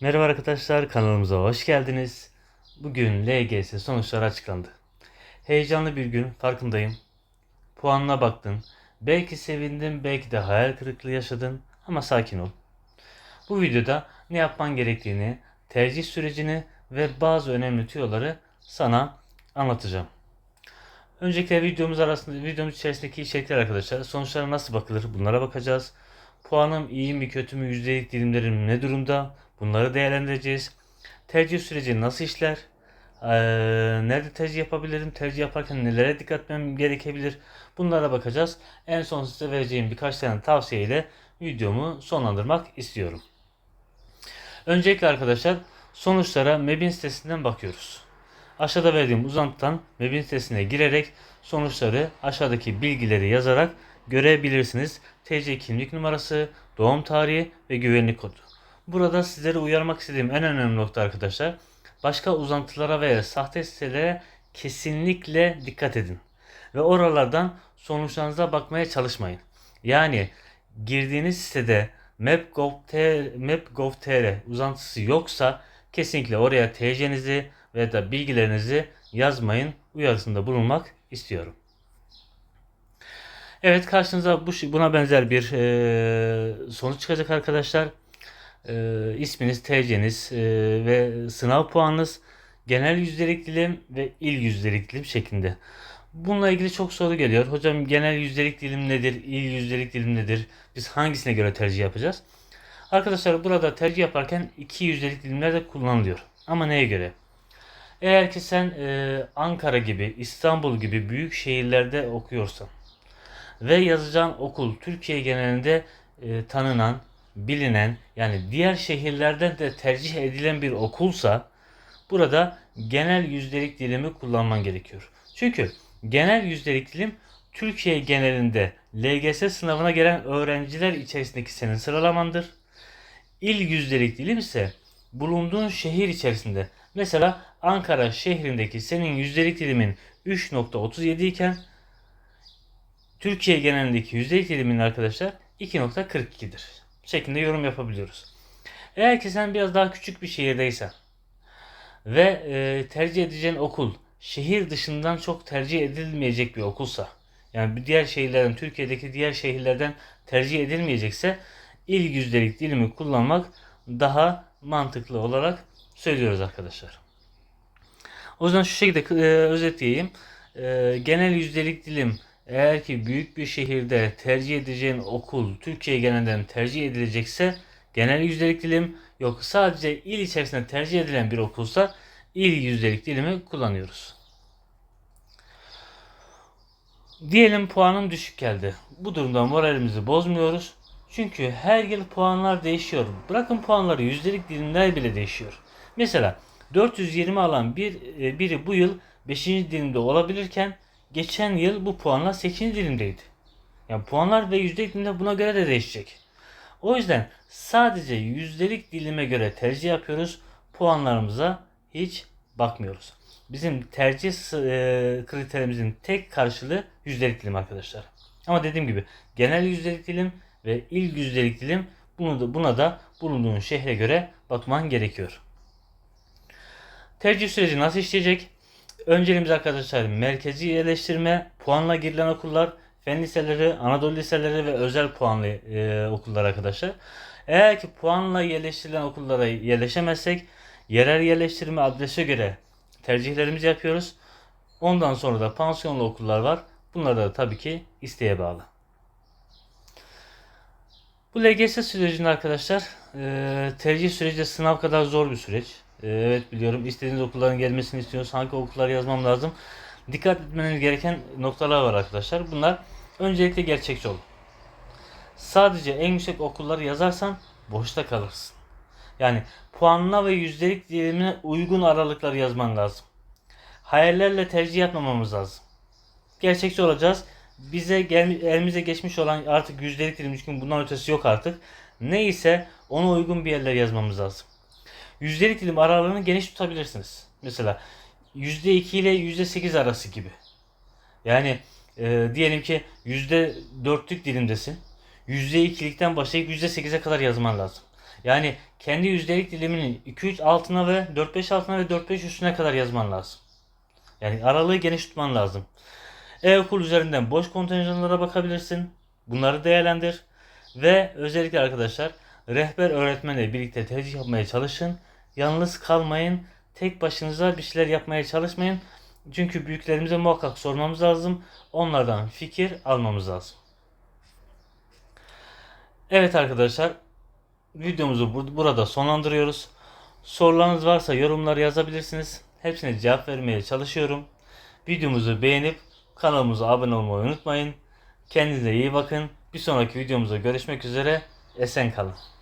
Merhaba arkadaşlar kanalımıza hoş geldiniz. Bugün LGS sonuçları açıklandı. Heyecanlı bir gün farkındayım. Puanına baktın. Belki sevindin belki de hayal kırıklığı yaşadın ama sakin ol. Bu videoda ne yapman gerektiğini, tercih sürecini ve bazı önemli tüyoları sana anlatacağım. Öncelikle videomuz arasında videomuz içerisindeki içerikler arkadaşlar. Sonuçlara nasıl bakılır bunlara bakacağız. Puanım iyi mi kötü mü yüzdelik dilimlerim ne durumda bunları değerlendireceğiz. Tercih süreci nasıl işler? Ee, nerede tercih yapabilirim? Tercih yaparken nelere dikkat etmem gerekebilir? Bunlara bakacağız. En son size vereceğim birkaç tane tavsiyeyle videomu sonlandırmak istiyorum. Öncelikle arkadaşlar sonuçlara MEB'in sitesinden bakıyoruz. Aşağıda verdiğim uzantıdan MEB'in sitesine girerek sonuçları aşağıdaki bilgileri yazarak görebilirsiniz. TC kimlik numarası, doğum tarihi ve güvenlik kodu. Burada sizleri uyarmak istediğim en önemli nokta arkadaşlar. Başka uzantılara veya sahte sitelere kesinlikle dikkat edin. Ve oralardan sonuçlarınıza bakmaya çalışmayın. Yani girdiğiniz sitede map.gov.tr map uzantısı yoksa kesinlikle oraya TC'nizi ve da bilgilerinizi yazmayın uyarısında bulunmak istiyorum. Evet karşınıza bu buna benzer bir e, sonuç çıkacak arkadaşlar. E, isminiz, TC'niz e, ve sınav puanınız genel yüzdelik dilim ve il yüzdelik dilim şeklinde. Bununla ilgili çok soru geliyor. Hocam genel yüzdelik dilim nedir? İl yüzdelik dilim nedir? Biz hangisine göre tercih yapacağız? Arkadaşlar burada tercih yaparken iki yüzdelik dilimler de kullanılıyor. Ama neye göre? Eğer ki sen e, Ankara gibi, İstanbul gibi büyük şehirlerde okuyorsan ve yazacağın okul Türkiye genelinde e, tanınan, bilinen yani diğer şehirlerden de tercih edilen bir okulsa burada genel yüzdelik dilimi kullanman gerekiyor. Çünkü genel yüzdelik dilim Türkiye genelinde LGS sınavına gelen öğrenciler içerisindeki senin sıralamandır. İl yüzdelik dilim ise bulunduğun şehir içerisinde. Mesela Ankara şehrindeki senin yüzdelik dilimin 3.37 iken Türkiye genelindeki yüzdelik dilimin arkadaşlar 2.42'dir. Şeklinde yorum yapabiliyoruz. Eğer ki sen biraz daha küçük bir şehirdeysen ve e, tercih edeceğin okul şehir dışından çok tercih edilmeyecek bir okulsa yani diğer şehirlerden Türkiye'deki diğer şehirlerden tercih edilmeyecekse il yüzdelik dilimi kullanmak daha mantıklı olarak söylüyoruz arkadaşlar. O yüzden şu şekilde e, özetleyeyim. E, genel yüzdelik dilim eğer ki büyük bir şehirde tercih edeceğin okul Türkiye genelinden tercih edilecekse genel yüzdelik dilim yok sadece il içerisinde tercih edilen bir okulsa il yüzdelik dilimi kullanıyoruz. Diyelim puanın düşük geldi. Bu durumda moralimizi bozmuyoruz. Çünkü her yıl puanlar değişiyor. Bırakın puanları yüzdelik dilimler bile değişiyor. Mesela 420 alan bir e, biri bu yıl 5. dilimde olabilirken geçen yıl bu puanlar 8. dilimdeydi. Yani puanlar ve yüzdelik dilimler buna göre de değişecek. O yüzden sadece yüzdelik dilime göre tercih yapıyoruz. Puanlarımıza hiç bakmıyoruz. Bizim tercih e, kriterimizin tek karşılığı yüzdelik dilim arkadaşlar. Ama dediğim gibi genel yüzdelik dilim ve il yüzdelik dilim bunu da, buna da bulunduğun şehre göre bakman gerekiyor. Tercih süreci nasıl işleyecek? Önceliğimiz arkadaşlar merkezi yerleştirme, puanla girilen okullar, fen liseleri, Anadolu liseleri ve özel puanlı e, okullar arkadaşlar. Eğer ki puanla yerleştirilen okullara yerleşemezsek yerel yerleştirme adrese göre tercihlerimizi yapıyoruz. Ondan sonra da pansiyonlu okullar var. Bunlar da tabii ki isteğe bağlı. Bu LGS sürecinde arkadaşlar e, tercih süreci sınav kadar zor bir süreç. E, evet biliyorum istediğiniz okulların gelmesini istiyorsunuz. Hangi okulları yazmam lazım? Dikkat etmeniz gereken noktalar var arkadaşlar. Bunlar öncelikle gerçekçi olun. Sadece en yüksek okulları yazarsan boşta kalırsın. Yani puanına ve yüzdelik dilimine uygun aralıkları yazman lazım. Hayallerle tercih yapmamamız lazım. Gerçekçi olacağız bize gel, elimize geçmiş olan artık yüzdelik dilim çünkü bundan ötesi yok artık. Neyse ona uygun bir yerler yazmamız lazım. Yüzdelik dilim aralığını geniş tutabilirsiniz. Mesela %2 ile %8 arası gibi. Yani e, diyelim ki %4'lük dilimdesin. %2'likten başlayıp %8'e kadar yazman lazım. Yani kendi yüzdelik diliminin 2-3 altına ve 4-5 altına ve 4-5 üstüne kadar yazman lazım. Yani aralığı geniş tutman lazım. E-okul üzerinden boş kontenjanlara bakabilirsin. Bunları değerlendir. Ve özellikle arkadaşlar rehber öğretmenle birlikte tercih yapmaya çalışın. Yalnız kalmayın. Tek başınıza bir şeyler yapmaya çalışmayın. Çünkü büyüklerimize muhakkak sormamız lazım. Onlardan fikir almamız lazım. Evet arkadaşlar videomuzu bur- burada sonlandırıyoruz. Sorularınız varsa yorumlara yazabilirsiniz. Hepsine cevap vermeye çalışıyorum. Videomuzu beğenip kanalımıza abone olmayı unutmayın. Kendinize iyi bakın. Bir sonraki videomuzda görüşmek üzere. Esen kalın.